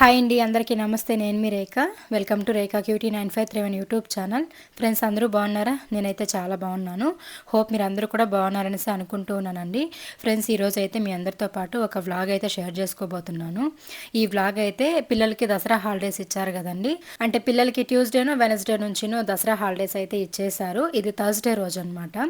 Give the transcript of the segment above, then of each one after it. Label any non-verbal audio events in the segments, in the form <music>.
Hi అండి అందరికీ నమస్తే. నేను మీ Rekha. Welcome to Rekha QT nine five three one YouTube channel. Friends అందరూ బాగున్నారా? నేనైతే చాలా బాగున్నాను. హోప్ మీరు అందరూ కూడా బాగున్నారనేసి అనుకుంటూ ఉన్నానండి. ఫ్రెండ్స్ ఈరోజు అయితే మీ అందరితో పాటు ఒక వ్లాగ్ అయితే షేర్ చేసుకోబోతున్నాను. ఈ వ్లాగ్ అయితే పిల్లలకి దసరా హాలిడేస్ ఇచ్చారు కదండి. అంటే పిల్లలకి ట్యూస్డేనో వెనస్డే నుంచినో దసరా హాలిడేస్ అయితే ఇచ్చేశారు. ఇది థర్స్డే రోజు అనమాట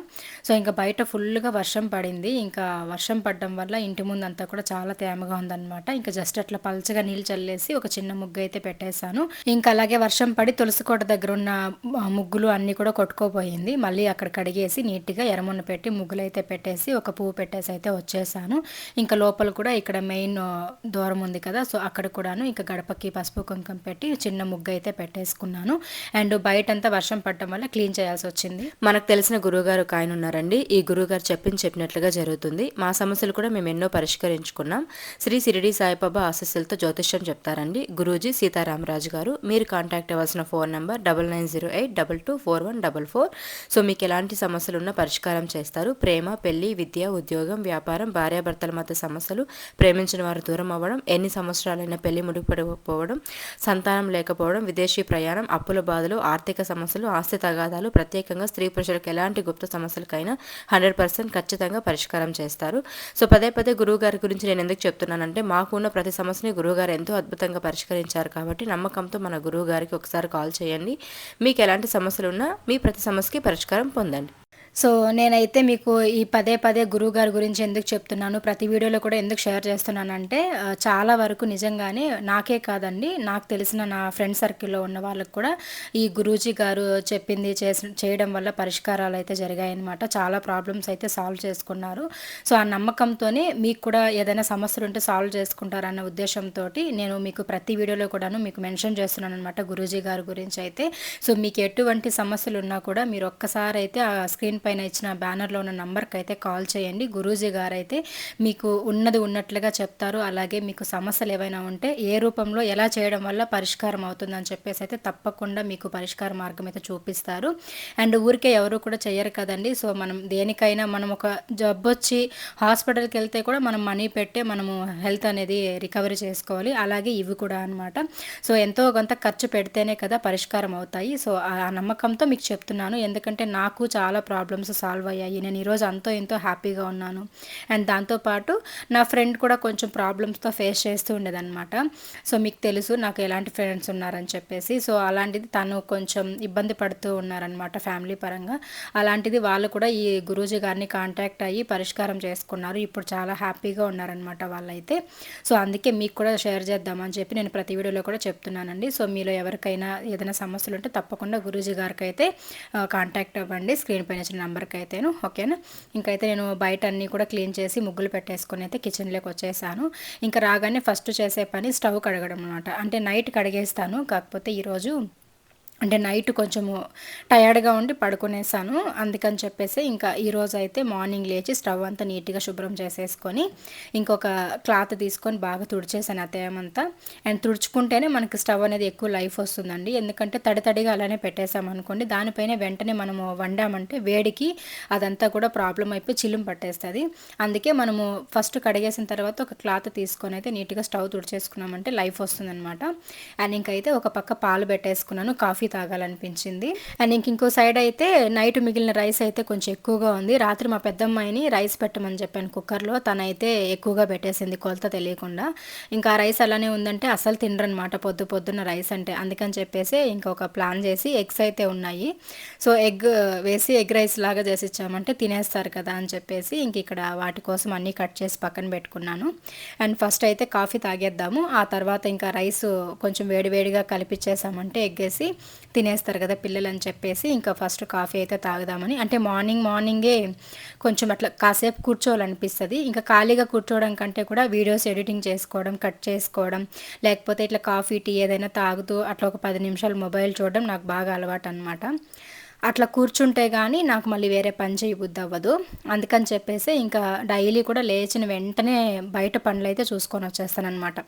సో ఇంకా బయట ఫుల్గా వర్షం పడింది. ఇంకా వర్షం పడడం వల్ల ఇంటి ముందు కూడా చాలా తేమగా ఉందన్నమాట. ఇంకా జస్ట్ అట్లా పలచగా నీళ్ళు చల్లేసి ఒక చిన్న ముగ్గు అయితే పెట్టేశాను. ఇంకా అలాగే వర్షం పడి తులసి కోట దగ్గర ఉన్న ముగ్గులు అన్నీ కూడా కొట్టుకోపోయింది. మళ్ళీ అక్కడ కడిగేసి నీట్గా ఎరమున్న పెట్టి ముగ్గులు అయితే పెట్టేసి ఒక పువ్వు పెట్టేసి అయితే వచ్చేసాను. ఇంకా లోపల కూడా ఇక్కడ మెయిన్ దూరం ఉంది కదా సో అక్కడ కూడాను ఇంకా గడపకి పసుపు కుంకం పెట్టి చిన్న ముగ్గు అయితే పెట్టేసుకున్నాను. అండ్ బయటంతా వర్షం పడటం వల్ల క్లీన్ చేయాల్సి వచ్చింది. మనకు తెలిసిన గురువుగారు ఒక ఆయన ఉన్నారండి. ఈ గురువుగారు చెప్పింది చెప్పినట్లుగా జరుగుతుంది. మా సమస్యలు కూడా మేము ఎన్నో పరిష్కరించుకున్నాం. శ్రీ సిరిడి సాయిబాబా ఆశస్సులతో జ్యోతిష్యం చెప్తారండి గురూజీ సీతారామరాజు గారు మీరు కాంటాక్ట్ అవ్వాల్సిన phone number double nine zero eight double two four one double four. So మీకు ఎలాంటి సమస్యలు ఉన్నా పరిష్కారం చేస్తారు. ప్రేమ పెళ్ళి విద్య ఉద్యోగం వ్యాపారం భార్యాభర్తల మధ్య సమస్యలు ప్రేమించిన వారు దూరం అవ్వడం ఎన్ని సంవత్సరాలైనా పెళ్ళి ముడిపడిపోవడం సంతానం లేకపోవడం విదేశీ ప్రయాణం అప్పుల బాధలు ఆర్థిక సమస్యలు ఆస్తి తగాదాలు ప్రత్యేకంగా స్త్రీ పురుషులకు ఎలాంటి గుప్త సమస్యలకైనా హండ్రెడ్ పర్సెంట్ ఖచ్చితంగా పరిష్కారం చేస్తారు. సో పదే పదే గురువు గారి గురించి నేను ఎందుకు చెప్తున్నానంటే మాకు ఉన్న ప్రతి సమస్యని గురువు గారు ఎంతో అద్భుతంగా పరిష్కరించారు కాబట్టి నమ్మకంతో మన గురువు గారికి ఒకసారి కాల్ చేయండి. మీకు ఎలాంటి సమస్యలు ఉన్నా మీ ప్రతి సమస్యకి పరిష్కారం పొందండి. సో నేనైతే మీకు ఈ పదే పదే గురువు గారి గురించి ఎందుకు చెప్తున్నాను ప్రతి వీడియోలో కూడా ఎందుకు షేర్ చేస్తున్నానంటే చాలా వరకు నిజంగానే నాకే కాదండి నాకు తెలిసిన నా ఫ్రెండ్ సర్కిల్లో ఉన్న వాళ్ళకు కూడా ఈ గురూజీ గారు చెప్పింది చేసి చేయడం వల్ల పరిష్కారాలు అయితే జరిగాయన్నమాట. చాలా ప్రాబ్లమ్స్ అయితే సాల్వ్ చేసుకున్నారు. సో ఆ నమ్మకంతోనే మీకు కూడా ఏదైనా సమస్యలు ఉంటే సాల్వ్ చేసుకుంటారన్న ఉద్దేశంతో నేను మీకు ప్రతి వీడియోలో కూడాను మీకు మెన్షన్ చేస్తున్నాను అనమాట గురూజీ గారి గురించి అయితే. సో మీకు ఎటువంటి సమస్యలు ఉన్నా కూడా మీరు ఒక్కసారి అయితే ఆ స్క్రీన్ పై పైన ఇచ్చిన బ్యానర్లో ఉన్న నంబర్కి అయితే కాల్ చేయండి. గురూజీ గారు అయితే మీకు ఉన్నది ఉన్నట్లుగా చెప్తారు. అలాగే మీకు సమస్యలు ఏవైనా ఉంటే ఏ రూపంలో ఎలా చేయడం వల్ల పరిష్కారం అవుతుందని చెప్పేసి అయితే తప్పకుండా మీకు పరిష్కార మార్గం అయితే చూపిస్తారు. అండ్ ఊరికే ఎవరు కూడా చేయరు కదండి. సో మనం దేనికైనా మనం ఒక జబ్బు వచ్చి హాస్పిటల్కి వెళ్తే కూడా మనం మనీ పెట్టే మనము హెల్త్ అనేది రికవరీ చేసుకోవాలి. అలాగే ఇవి కూడా అనమాట సో ఎంతో కొంత ఖర్చు పెడితేనే కదా పరిష్కారం అవుతాయి. సో ఆ నమ్మకంతో మీకు చెప్తున్నాను. ఎందుకంటే నాకు చాలా ప్రాబ్లమ్స్ సాల్వ్ అయ్యాయి. నేను ఈరోజు అంతో ఎంతో హ్యాపీగా ఉన్నాను. అండ్ దాంతోపాటు నా ఫ్రెండ్ కూడా కొంచెం ప్రాబ్లమ్స్తో ఫేస్ చేస్తూ ఉండేదన్నమాట. సో మీకు తెలుసు నాకు ఎలాంటి ఫ్రెండ్స్ ఉన్నారని చెప్పేసి. సో అలాంటిది తను కొంచెం ఇబ్బంది పడుతూ ఉన్నారనమాట ఫ్యామిలీ పరంగా. అలాంటిది వాళ్ళు కూడా ఈ గురూజీ గారిని కాంటాక్ట్ అయ్యి పరిష్కారం చేసుకున్నారు. ఇప్పుడు చాలా హ్యాపీగా ఉన్నారనమాట వాళ్ళైతే. సో అందుకే మీకు కూడా షేర్ చేద్దామని చెప్పి నేను ప్రతి వీడియోలో కూడా చెప్తున్నానండి. సో మీలో ఎవరికైనా ఏదైనా సమస్యలు ఉంటే తప్పకుండా గురూజీ గారికి అయితే కాంటాక్ట్ అవ్వండి. స్క్రీన్ పైన ఇచ్చిన నెంబర్కి అయితేను ఓకేనా? ఇంకైతే నేను బయట అన్నీ కూడా క్లీన్ చేసి ముగ్గులు పెట్టేసుకొని అయితే కిచెన్లోకి వచ్చేసాను. ఇంకా రాగానే ఫస్ట్ చేసే పని స్టవ్ కడగడం అనమాట అంటే నైట్ కడిగేస్తాను కాకపోతే ఈరోజు అంటే నైట్ కొంచెము టయర్డ్గా ఉండి పడుకునేసాను. అందుకని చెప్పేసి ఇంకా ఈరోజు అయితే మార్నింగ్ లేచి స్టవ్ అంతా నీట్గా శుభ్రం చేసేసుకొని ఇంకొక క్లాత్ తీసుకొని బాగా తుడిచేసాను ఆ తేమంతా. అండ్ తుడుచుకుంటేనే మనకి స్టవ్ అనేది ఎక్కువ లైఫ్ వస్తుందండి. ఎందుకంటే తడి తడిగా అలానే పెట్టేసామనుకోండి దానిపైన వెంటనే మనము వండామంటే వేడికి అదంతా కూడా ప్రాబ్లం అయిపోయి చిల్లుం పట్టేస్తుంది. అందుకే మనము ఫస్ట్ కడిగేసిన తర్వాత ఒక క్లాత్ తీసుకొని అయితే నీట్గా స్టవ్ తుడిచేసుకున్నామంటే లైఫ్ వస్తుందన్నమాట. అండ్ ఇంకైతే ఒక పక్క పాలు పెట్టేసుకున్నాను. కాఫీ తాగాలనిపించింది. అండ్ ఇంక ఇంకో సైడ్ అయితే నైట్ మిగిలిన రైస్ అయితే కొంచెం ఎక్కువగా ఉంది. రాత్రి మా పెద్దమ్మాయిని రైస్ పెట్టమని చెప్పాను కుక్కర్లో. తనైతే ఎక్కువగా పెట్టేసింది కొలత తెలియకుండా. ఇంకా ఆ రైస్ అలానే ఉందంటే అసలు తినరనమాట పొద్దు పొద్దున్న రైస్ అంటే. అందుకని చెప్పేసి ఇంకొక ప్లాన్ చేసి ఎగ్స్ అయితే ఉన్నాయి. సో ఎగ్ వేసి ఎగ్ రైస్ లాగా చేసి ఇచ్చామంటే తినేస్తారు కదా అని చెప్పేసి ఇంక ఇక్కడ వాటి కోసం అన్నీ కట్ చేసి పక్కన పెట్టుకున్నాను. అండ్ ఫస్ట్ అయితే కాఫీ తాగేద్దాము. ఆ తర్వాత ఇంకా రైస్ కొంచెం వేడివేడిగా కలిపిచ్చేసామంటే ఎగ్గేసి తినేస్తారు కదా పిల్లలు అని చెప్పేసి ఇంకా ఫస్ట్ కాఫీ అయితే తాగుదామని. అంటే మార్నింగ్ మార్నింగే కొంచెం అట్లా కాసేపు కూర్చోవాలనిపిస్తుంది. ఇంకా ఖాళీగా కూర్చోవడం కంటే కూడా వీడియోస్ ఎడిటింగ్ చేసుకోవడం కట్ చేసుకోవడం లేకపోతే ఇట్లా కాఫీ టీ ఏదైనా తాగుతూ అట్లా ఒక పది నిమిషాలు మొబైల్ చూడడం నాకు బాగా అలవాటు అనమాట అట్లా కూర్చుంటే కానీ నాకు మళ్ళీ వేరే పని చేయబుద్ధి అవ్వదు అందుకని చెప్పేసి ఇంకా డైలీ కూడా లేచిన వెంటనే బయట పనులు అయితే చూసుకొని వచ్చేస్తానమాట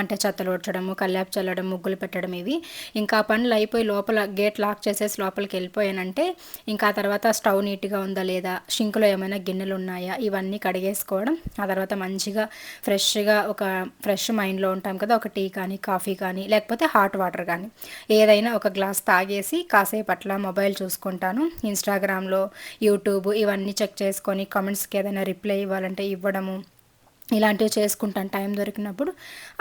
అంటే చెత్తలు ఉడ్చడము కల్లాపు చల్లడం ముగ్గులు పెట్టడం ఇవి. ఇంకా ఆ పనులు అయిపోయి లోపల గేట్ లాక్ చేసేసి లోపలికి వెళ్ళిపోయానంటే ఇంకా ఆ తర్వాత స్టవ్ నీట్గా ఉందా లేదా షింక్లో ఏమైనా గిన్నెలు ఉన్నాయా ఇవన్నీ కడిగేసుకోవడం. ఆ తర్వాత మంచిగా ఫ్రెష్గా ఒక ఫ్రెష్ మైండ్లో ఉంటాం కదా ఒక టీ కానీ కాఫీ కానీ లేకపోతే హాట్ వాటర్ కానీ. ఏదైనా ఒక గ్లాస్ తాగేసి కాసేపు అట్లా మొబైల్ చేసుకుంటాను. ఇన్స్టాగ్రామ్లో యూట్యూబ్ ఇవన్నీ చెక్ చేసుకొని కామెంట్స్కి ఏదైనా రిప్లై ఇవ్వాలంటే ఇవ్వడము. ఇలాంటివి చేసుకుంటాను టైం దొరికినప్పుడు.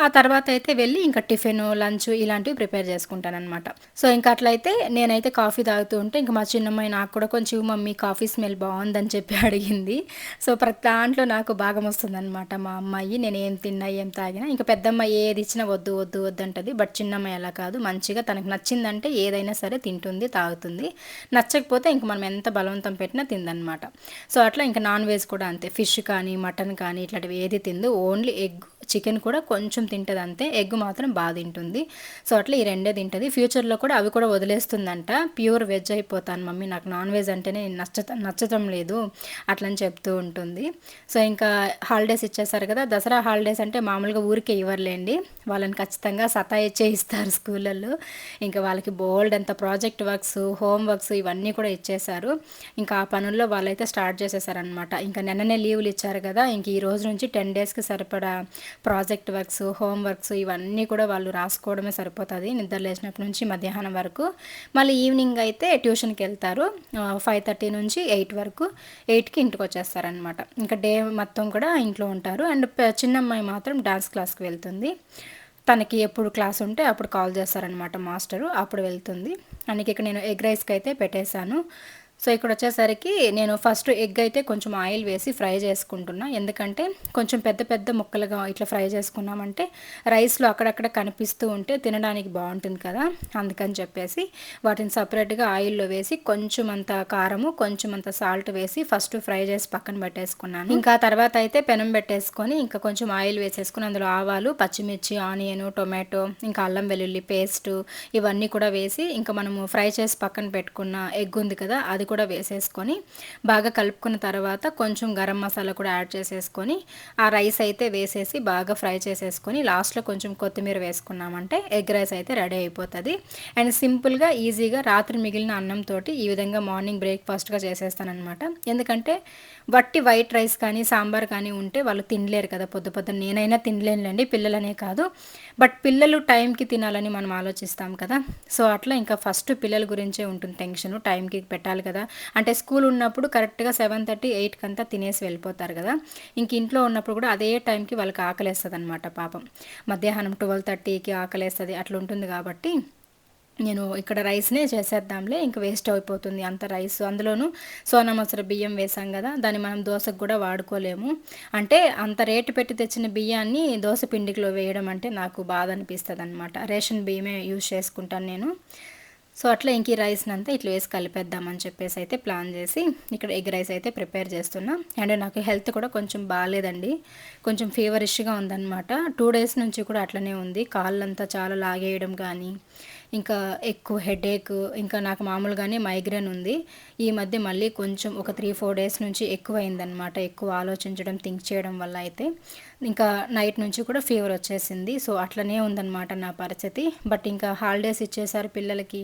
ఆ తర్వాత అయితే వెళ్ళి ఇంకా టిఫిన్ లంచ్ ఇలాంటివి ప్రిపేర్ చేసుకుంటాను అనమాట సో ఇంకా అట్లయితే నేనైతే కాఫీ తాగుతూ ఉంటే ఇంకా మా చిన్నమ్మాయి నాకు కూడా కొంచెం మమ్మీ కాఫీ స్మెల్ బాగుందని చెప్పి అడిగింది. సో ప్రతి దాంట్లో నాకు భాగం వస్తుందన్నమాట. మా అమ్మాయి నేను ఏం తిన్నా ఏం తాగినా ఇంకా పెద్దమ్మాయి ఏది ఇచ్చినా వద్దు వద్దు వద్దు అంటది. బట్ చిన్నమ్మాయి అలా కాదు. మంచిగా తనకు నచ్చిందంటే ఏదైనా సరే తింటుంది తాగుతుంది. నచ్చకపోతే ఇంక మనం ఎంత బలవంతం పెట్టినా తిందనమాట సో అట్లా ఇంకా నాన్ వెజ్ కూడా అంతే. ఫిష్ కానీ మటన్ కానీ ఇట్లాంటివి ఏది తిందు. ఓన్లీ ఎగ్ చికెన్ కూడా కొంచెం తింటుంది అంతే ఎగ్ మాత్రం బాగా తింటుంది. సో అట్లా ఈ రెండే తింటుంది. ఫ్యూచర్లో కూడా అవి కూడా వదిలేస్తుందంట. ప్యూర్ వెజ్ అయిపోతాను మమ్మీ. నాకు నాన్ వెజ్ అంటేనే నచ్చ నచ్చటం లేదు. అట్లని చెప్తూ ఉంటుంది. సో ఇంకా హాలిడేస్ ఇచ్చేసారు కదా. దసరా హాలిడేస్ అంటే మామూలుగా ఊరికే ఇవ్వర్లేండి. వాళ్ళని ఖచ్చితంగా సతాయిచ్చే ఇస్తారు స్కూళ్ళల్లో. ఇంకా వాళ్ళకి బోల్డ్ అంత ప్రాజెక్ట్ వర్క్స్ హోమ్ వర్క్స్ ఇవన్నీ కూడా ఇచ్చేశారు. ఇంకా ఆ పనుల్లో వాళ్ళైతే స్టార్ట్ చేసేసారనమాట ఇంకా నిన్ననే లీవ్లు ఇచ్చారు కదా. ఇంక ఈ రోజు నుంచి టెన్ టెన్ డేస్కి సరిపడా ప్రాజెక్ట్ వర్క్స్ హోమ్ వర్క్స్ ఇవన్నీ కూడా వాళ్ళు రాసుకోవడమే సరిపోతుంది. నిద్ర లేచినప్పటి నుంచి మధ్యాహ్నం వరకు. మళ్ళీ ఈవినింగ్ అయితే ట్యూషన్కి వెళ్తారు. ఫైవ్ థర్టీ నుంచి ఎయిట్ వరకు. ఎయిట్కి ఇంటికి వచ్చేస్తారనమాట ఇంకా డే మొత్తం కూడా ఇంట్లో ఉంటారు. అండ్ చిన్నమ్మాయి మాత్రం డాన్స్ క్లాస్కి వెళ్తుంది. తనకి ఎప్పుడు క్లాస్ ఉంటే అప్పుడు కాల్ చేస్తారనమాట మాస్టరు. అప్పుడు వెళ్తుంది. అందుకే ఇక్కడ నేను ఎగ్ రైస్కి అయితే పెట్టేశాను. సో ఇక్కడ వచ్చేసరికి నేను ఫస్ట్ ఎగ్ అయితే కొంచెం ఆయిల్ వేసి ఫ్రై చేసుకుంటున్నా. ఎందుకంటే కొంచెం పెద్ద పెద్ద ముక్కలుగా ఇట్లా ఫ్రై చేసుకున్నామంటే రైస్లో అక్కడక్కడ కనిపిస్తూ ఉంటే తినడానికి బాగుంటుంది కదా. అందుకని చెప్పేసి వాటిని సపరేట్గా ఆయిల్లో వేసి కొంచెం అంత కారము కొంచెం అంత సాల్ట్ వేసి ఫస్ట్ ఫ్రై చేసి పక్కన పెట్టేసుకున్నాను. ఇంకా తర్వాత అయితే పెనం పెట్టేసుకొని ఇంకా కొంచెం ఆయిల్ వేసేసుకుని అందులో ఆవాలు పచ్చిమిర్చి ఆనియన్ టొమాటో ఇంకా అల్లం వెల్లుల్లి పేస్ట్ ఇవన్నీ కూడా వేసి ఇంకా మనము ఫ్రై చేసి పక్కన పెట్టుకున్న ఎగ్ ఉంది కదా అది కూడా వేసేసుకొని బాగా కలుపుకున్న తర్వాత కొంచెం గరం మసాలా కూడా యాడ్ చేసేసుకొని ఆ రైస్ అయితే వేసేసి బాగా ఫ్రై చేసేసుకొని లాస్ట్లో కొంచెం కొత్తిమీర వేసుకున్నామంటే ఎగ్ రైస్ అయితే రెడీ అయిపోతుంది. అండ్ సింపుల్గా ఈజీగా రాత్రి మిగిలిన అన్నంతో ఈ విధంగా మార్నింగ్ బ్రేక్ఫాస్ట్గా చేసేస్తానమాట ఎందుకంటే వట్టి వైట్ రైస్ కానీ సాంబార్ కానీ ఉంటే వాళ్ళు తినలేరు కదా పొద్దు పొద్దున నేనైనా తినలేనులేండి పిల్లలనే కాదు. బట్ పిల్లలు టైంకి తినాలని మనం ఆలోచిస్తాం కదా. సో అట్లా ఇంకా ఫస్ట్ పిల్లల గురించే ఉంటుంది టెన్షన్. టైంకి పెట్టాలి కదా. అంటే స్కూల్ ఉన్నప్పుడు కరెక్ట్గా సెవెన్ థర్టీ ఎయిట్కి అంతా తినేసి వెళ్ళిపోతారు కదా? ఇంక ఇంట్లో ఉన్నప్పుడు కూడా అదే టైంకి వాళ్ళకి ఆకలేస్తుంది అనమాట పాపం. మధ్యాహ్నం ట్వెల్వ్ థర్టీకి ఆకలేస్తుంది అట్లా ఉంటుంది కాబట్టి నేను ఇక్కడ రైస్నే చేసేద్దాంలే ఇంక వేస్ట్ అయిపోతుంది. అంత రైస్ అందులోనూ సోనా మసూర బియ్యం వేసాం కదా దాన్ని మనం దోశకు కూడా వాడుకోలేము. అంటే అంత రేటు పెట్టి తెచ్చిన బియ్యాన్ని దోశ పిండికిలో వేయడం అంటే నాకు బాధ అనిపిస్తుంది అనమాట రేషన్ బియ్యమే యూజ్ చేసుకుంటాను నేను. సో అట్లా ఇంక ఈ రైస్ని అంతా ఇట్లా వేసి కలిపేద్దామని చెప్పేసి అయితే ప్లాన్ చేసి ఇక్కడ ఎగ్ రైస్ అయితే ప్రిపేర్ చేస్తున్నా. అండ్ నాకు హెల్త్ కూడా కొంచెం బాగాలేదండి కొంచెం ఫీవరిష్గా ఉందన్నమాట. టూ డేస్ నుంచి కూడా అట్లనే ఉంది. కాళ్ళంతా చాలా లాగేయడం కానీ ఇంకా ఎక్కువ హెడేక్ ఇంకా నాకు మామూలుగానే మైగ్రేన్ ఉంది. ఈ మధ్య మళ్ళీ కొంచెం ఒక త్రీ ఫోర్ డేస్ నుంచి ఎక్కువైందనమాట ఎక్కువ ఆలోచించడం థింక్ చేయడం వల్ల అయితే. ఇంకా నైట్ నుంచి కూడా ఫీవర్ వచ్చేసింది. సో అట్లనే ఉందన్నమాట నా పరిస్థితి. బట్ ఇంకా హాలిడేస్ ఇచ్చేసారు పిల్లలకి.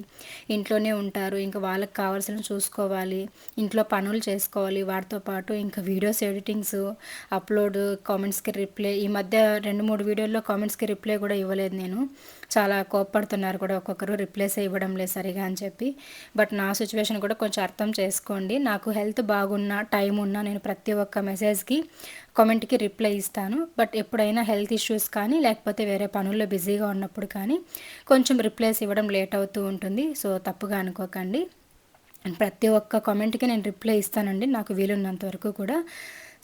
ఇంట్లోనే ఉంటారు. ఇంకా వాళ్ళకి కావాల్సిన చూసుకోవాలి. ఇంట్లో పనులు చేసుకోవాలి. వాటితో పాటు ఇంకా వీడియోస్ ఎడిటింగ్స్ అప్లోడ్ కామెంట్స్కి రిప్లై. ఈ మధ్య రెండు మూడు వీడియోల్లో కామెంట్స్కి రిప్లై కూడా ఇవ్వలేదు నేను. చాలా కోప్పడుతున్నారు కూడా ఒక్కొక్కరు రిప్లేస్ ఇవ్వడం లేదు సరిగా అని చెప్పి. బట్ నా సిచ్యువేషన్ కూడా కొంచెం అర్థం చేసుకోండి. నాకు హెల్త్ బాగున్నా టైం ఉన్నా నేను ప్రతి ఒక్క మెసేజ్కి కామెంట్కి రిప్లై ఇస్తాను. బట్ ఎప్పుడైనా హెల్త్ ఇష్యూస్ కానీ లేకపోతే వేరే పనుల్లో బిజీగా ఉన్నప్పుడు కానీ కొంచెం రిప్లైస్ ఇవ్వడం లేట్ అవుతూ ఉంటుంది. సో తప్పుగా అనుకోకండి. ప్రతి ఒక్క కామెంట్కి నేను రిప్లై ఇస్తానండి. నాకు వీలున్నంత వరకు కూడా.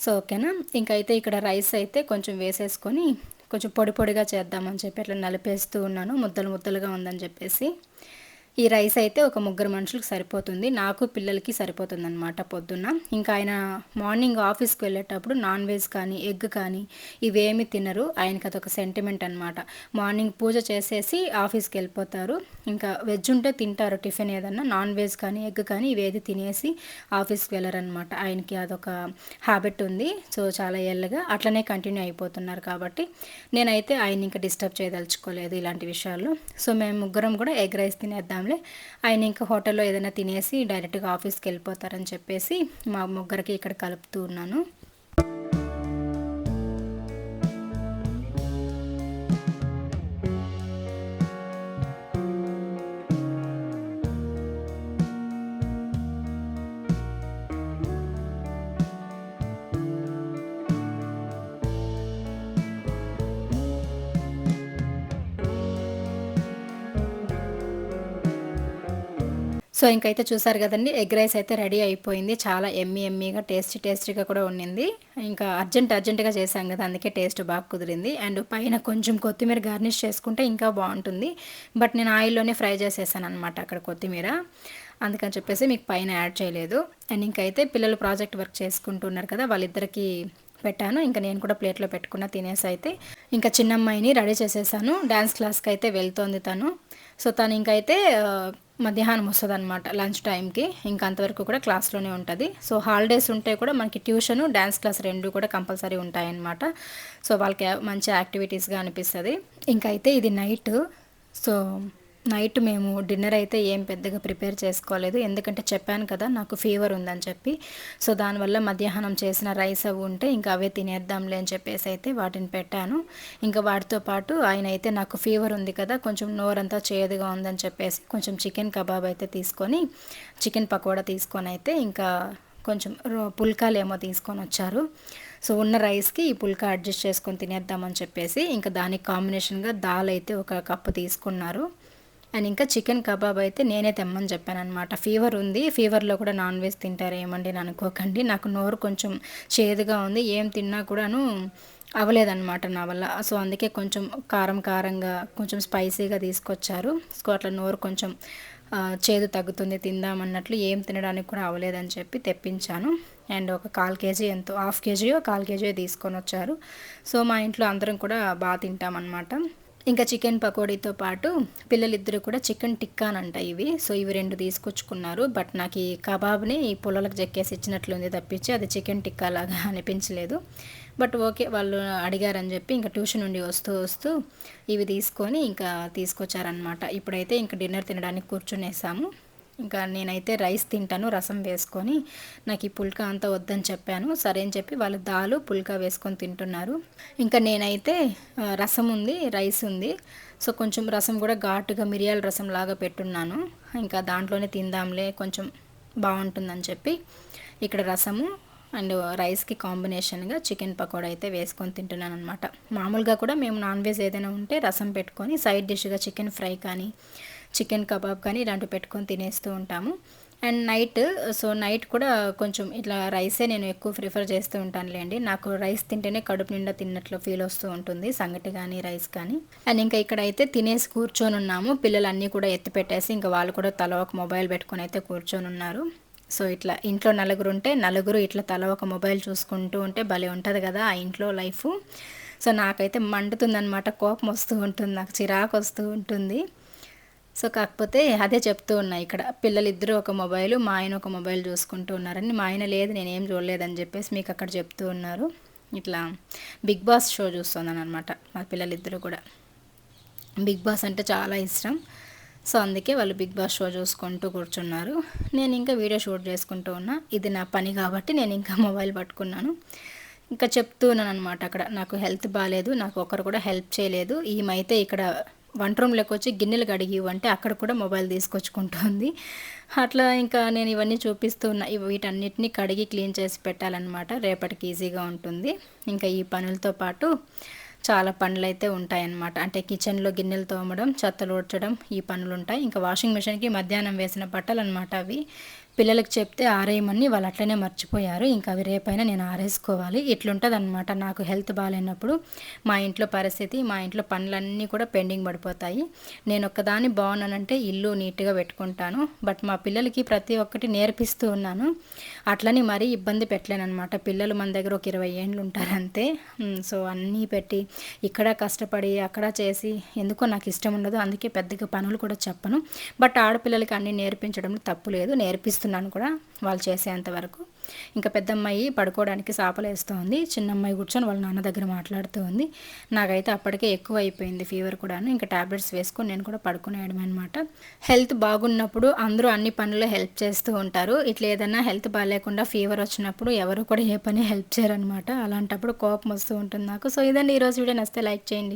సో ఓకేనా ఇంకైతే ఇక్కడ రైస్ అయితే కొంచెం వేసేసుకొని కొంచెం పొడి పొడిగా చేద్దామని చెప్పి అట్లా నలిపేస్తూ ఉన్నాను. ముద్దలు ముద్దలుగా ఉందని చెప్పేసి. ఈ రైస్ అయితే ఒక ముగ్గురు మనుషులకు సరిపోతుంది. నాకు పిల్లలకి సరిపోతుంది అనమాట పొద్దున్న. ఇంకా ఆయన మార్నింగ్ ఆఫీస్కి వెళ్ళేటప్పుడు నాన్ వెజ్ కానీ ఎగ్ కానీ ఇవేమి తినరు. ఆయనకి అదొక సెంటిమెంట్ అనమాట మార్నింగ్ పూజ చేసేసి ఆఫీస్కి వెళ్ళిపోతారు. ఇంకా వెజ్ ఉంటే తింటారు టిఫిన్ ఏదన్నా. నాన్ వెజ్ కానీ ఎగ్ కానీ ఇవేది తినేసి ఆఫీస్కి వెళ్ళరనమాట ఆయనకి అదొక హ్యాబిట్ ఉంది. సో చాలా ఏళ్ళగా అట్లనే కంటిన్యూ అయిపోతున్నారు కాబట్టి నేనైతే ఆయన ఇంకా డిస్టర్బ్ చేయదలుచుకోలేదు ఇలాంటి విషయాల్లో. సో మేము ముగ్గురం కూడా ఎగ్ రైస్ తినేద్దాం చేద్దాంలే. ఆయన ఇంకా హోటల్లో ఏదైనా తినేసి డైరెక్ట్గా ఆఫీస్కి వెళ్ళిపోతారని చెప్పేసి మా ముగ్గురికి ఇక్కడ కలుపుతూ ఉన్నాను. సో ఇంకైతే చూసారు కదండి ఎగ్ రైస్ అయితే రెడీ అయిపోయింది. చాలా ఎమ్మి ఎమ్మీగా టేస్టీ టేస్టీగా కూడా ఉండింది ఇంకా అర్జెంట్ అర్జెంటుగా చేశాం కదా అందుకే టేస్ట్ బాగా కుదిరింది. అండ్ పైన కొంచెం కొత్తిమీర గార్నిష్ చేసుకుంటే ఇంకా బాగుంటుంది. బట్ నేను ఆయిల్లోనే ఫ్రై చేసేసాను అనమాట అక్కడ కొత్తిమీర. అందుకని చెప్పేసి మీకు పైన యాడ్ చేయలేదు. అండ్ ఇంకైతే పిల్లలు ప్రాజెక్ట్ వర్క్ చేసుకుంటున్నారు కదా వాళ్ళిద్దరికి పెట్టాను. ఇంకా నేను కూడా ప్లేట్లో పెట్టుకున్న తినేసి అయితే. ఇంకా చిన్నమ్మాయిని రెడీ చేసేసాను. డ్యాన్స్ క్లాస్కి అయితే వెళ్తోంది తను. సో తను ఇంకైతే మధ్యాహ్నం వస్తుంది అనమాట లంచ్ టైంకి. ఇంకా అంతవరకు కూడా క్లాస్లోనే ఉంటుంది. సో హాలిడేస్ ఉంటే కూడా మనకి ట్యూషన్ డ్యాన్స్ క్లాస్ రెండు కూడా కంపల్సరీ ఉంటాయన్నమాట. సో వాళ్ళకి మంచి యాక్టివిటీస్గా అనిపిస్తుంది. ఇంకైతే ఇది నైట్. సో నైట్ మేము డిన్నర్ అయితే ఏం పెద్దగా ప్రిపేర్ చేసుకోలేదు. ఎందుకంటే చెప్పాను కదా నాకు ఫీవర్ ఉందని చెప్పి. సో దానివల్ల మధ్యాహ్నం చేసిన రైస్ అవి ఉంటే ఇంకా అవే తినేద్దాంలే అని చెప్పేసి అయితే వాటిని పెట్టాను. ఇంకా వాటితో పాటు ఆయన అయితే నాకు ఫీవర్ ఉంది కదా కొంచెం నోరంతా చేదుగా ఉందని చెప్పేసి కొంచెం చికెన్ కబాబ్ అయితే తీసుకొని చికెన్ పకోడా తీసుకొని అయితే ఇంకా కొంచెం రో- పుల్కాలు ఏమో తీసుకొని వచ్చారు. సో ఉన్న రైస్కి ఈ పుల్కా అడ్జస్ట్ చేసుకొని తినేద్దామని చెప్పేసి ఇంకా దానికి కాంబినేషన్గా దాల్ అయితే ఒక కప్పు తీసుకున్నారు. అండ్ ఇంకా చికెన్ కబాబ్ అయితే నేనే తెమ్మని చెప్పాను అనమాట ఫీవర్ ఉంది. ఫీవర్లో కూడా నాన్ వెజ్ తింటారు ఏమండి అని అనుకోకండి. నాకు నోరు కొంచెం చేదుగా ఉంది. ఏం తిన్నా కూడాను అవ్వలేదన్నమాట నా వల్ల. సో అందుకే కొంచెం కారం కారంగా కొంచెం స్పైసీగా తీసుకొచ్చారు. సో అట్లా నోరు కొంచెం చేదు తగ్గుతుంది. తిందామన్నట్లు ఏం తినడానికి కూడా అవ్వలేదని చెప్పి తెప్పించాను. అండ్ ఒక కాల్ కేజీ ఎంతో హాఫ్ కేజీయో కాల్ కేజీయో తీసుకొని వచ్చారు. సో మా ఇంట్లో అందరం కూడా బాగా తింటామన్నమాట. ఇంకా చికెన్ పకోడీతో పాటు పిల్లలిద్దరూ కూడా చికెన్ టిక్కానంట ఇవి. సో ఇవి రెండు తీసుకొచ్చుకున్నారు. బట్ నాకు ఈ కబాబ్ని ఈ పుల్లలకు చెక్కేసి ఇచ్చినట్లుంది తప్పించి అది చికెన్ టిక్కా లాగా <laughs> అనిపించలేదు. బట్ ఓకే వాళ్ళు అడిగారని చెప్పి ఇంకా ట్యూషన్ నుండి వస్తూ వస్తూ ఇవి తీసుకొని ఇంకా తీసుకొచ్చారనమాట ఇప్పుడైతే ఇంకా డిన్నర్ తినడానికి కూర్చునేసాము. ఇంకా నేనైతే రైస్ తింటాను రసం వేసుకొని. నాకు ఈ పుల్కా అంతా వద్దని చెప్పాను. సరే అని చెప్పి వాళ్ళు దాలు పుల్కా వేసుకొని తింటున్నారు. ఇంకా నేనైతే రసం ఉంది రైస్ ఉంది. సో కొంచెం రసం కూడా ఘాటుగా మిరియాల రసం లాగా పెట్టున్నాను. ఇంకా దాంట్లోనే తిందాంలే కొంచెం బాగుంటుందని చెప్పి ఇక్కడ రసము అండ్ రైస్కి కాంబినేషన్గా చికెన్ పకోడా అయితే వేసుకొని తింటున్నాను అనమాట మామూలుగా కూడా మేము నాన్ వెజ్ ఏదైనా ఉంటే రసం పెట్టుకొని సైడ్ డిష్గా చికెన్ ఫ్రై కానీ చికెన్ కబాబ్ కానీ ఇలాంటివి పెట్టుకొని తినేస్తూ ఉంటాము. అండ్ నైట్ సో నైట్ కూడా కొంచెం ఇట్లా రైసే నేను ఎక్కువ ప్రిఫర్ చేస్తూ ఉంటానులేండి నాకు రైస్ తింటేనే కడుపు నిండా తిన్నట్లు ఫీల్ వస్తూ ఉంటుంది సంగటి కానీ రైస్ కానీ. అండ్ ఇంకా ఇక్కడ అయితే తినేసి కూర్చొని ఉన్నాము. పిల్లలు అన్నీ కూడా ఎత్తి పెట్టేసి ఇంకా వాళ్ళు కూడా తల ఒక మొబైల్ పెట్టుకొని అయితే కూర్చొని ఉన్నారు. సో ఇట్లా ఇంట్లో నలుగురు ఉంటే నలుగురు ఇట్లా తల ఒక మొబైల్ చూసుకుంటూ ఉంటే భలే ఉంటుంది కదా ఆ ఇంట్లో లైఫ్. సో నాకైతే మండుతుందనమాట కోపం వస్తూ ఉంటుంది నాకు చిరాకు వస్తూ ఉంటుంది. సో కాకపోతే అదే చెప్తూ ఉన్నా ఇక్కడ పిల్లలిద్దరూ ఒక మొబైల్ మా ఆయన ఒక మొబైల్ చూసుకుంటూ ఉన్నారని మా ఆయన లేదు నేనేం చూడలేదని చెప్పేసి మీకు అక్కడ చెప్తూ ఉన్నారు. ఇట్లా బిగ్ బాస్ షో చూస్తున్నాను అనమాట మా పిల్లలిద్దరూ కూడా. బిగ్ బాస్ అంటే చాలా ఇష్టం. సో అందుకే వాళ్ళు బిగ్ బాస్ షో చూసుకుంటూ కూర్చున్నారు. నేను ఇంకా వీడియో షూట్ చేసుకుంటూ ఉన్నా. ఇది నా పని కాబట్టి నేను ఇంకా మొబైల్ పట్టుకున్నాను. ఇంకా చెప్తూ ఉన్నాను అనమాట అక్కడ నాకు హెల్త్ బాగాలేదు నాకు ఒకరు కూడా హెల్ప్ చేయలేదు. ఈమైతే ఇక్కడ వంట రూమ్లోకి వచ్చి గిన్నెలు కడిగి అంటే అక్కడ కూడా మొబైల్ తీసుకొచ్చుకుంటుంది. అట్లా ఇంకా నేను ఇవన్నీ చూపిస్తూ ఉన్నా వీటన్నిటిని కడిగి క్లీన్ చేసి పెట్టాలన్నమాట. రేపటికి ఈజీగా ఉంటుంది. ఇంకా ఈ పనులతో పాటు చాలా పనులు అయితే ఉంటాయన్నమాట. అంటే కిచెన్లో గిన్నెలు తోమడం చెత్తలు ఊడ్చడం ఈ పనులు ఉంటాయి ఇంకా వాషింగ్ మిషన్కి మధ్యాహ్నం వేసిన బట్టలు అనమాట అవి. పిల్లలకి చెప్తే ఆరేయమని వాళ్ళు అట్లనే మర్చిపోయారు. ఇంకా అవి రేపైనా నేను ఆరేసుకోవాలి. ఇట్లుంటుంది అనమాట నాకు హెల్త్ బాగాలేనప్పుడు మా ఇంట్లో పరిస్థితి మా ఇంట్లో పనులన్నీ కూడా పెండింగ్ పడిపోతాయి. నేను ఒక్కదాన్ని బాగున్నానంటే ఇల్లు నీట్గా పెట్టుకుంటాను. బట్ మా పిల్లలకి ప్రతి ఒక్కటి నేర్పిస్తూ ఉన్నాను. అట్లని మరీ ఇబ్బంది పెట్టలేనమాట పిల్లలు మన దగ్గర ఒక ఇరవై ఏండ్లు ఉంటారు అంతే సో అన్నీ పెట్టి ఇక్కడ కష్టపడి అక్కడ చేసి ఎందుకో నాకు ఇష్టం ఉండదు. అందుకే పెద్దగా పనులు కూడా చెప్పను. బట్ ఆడపిల్లలకి అన్నీ నేర్పించడంలో తప్పు లేదు. నేర్పిస్తున్నాను కూడా వాళ్ళు చేసేంత వరకు. ఇంకా పెద్దమ్మాయి పడుకోవడానికి సాపలేస్తోంది చిన్నమ్మాయి కూర్చొని వాళ్ళ నాన్న దగ్గర మాట్లాడుతూ ఉంది నాకైతే అప్పటికే ఎక్కువ అయిపోయింది ఫీవర్ కూడాను. ఇంకా టాబ్లెట్స్ వేసుకొని నేను కూడా పడుకునేయడం అనమాట హెల్త్ బాగున్నప్పుడు అందరూ అన్ని పనులు హెల్ప్ చేస్తూ ఉంటారు. ఇట్లా ఏదైనా హెల్త్ బాగాలేకుండా ఫీవర్ వచ్చినప్పుడు ఎవరు కూడా ఏ పని హెల్ప్ చేయరనమాట అలాంటప్పుడు కోపం వస్తూ ఉంటుంది నాకు. సో ఇదండి. ఈరోజు వీడియో నచ్చితే లైక్ చేయండి.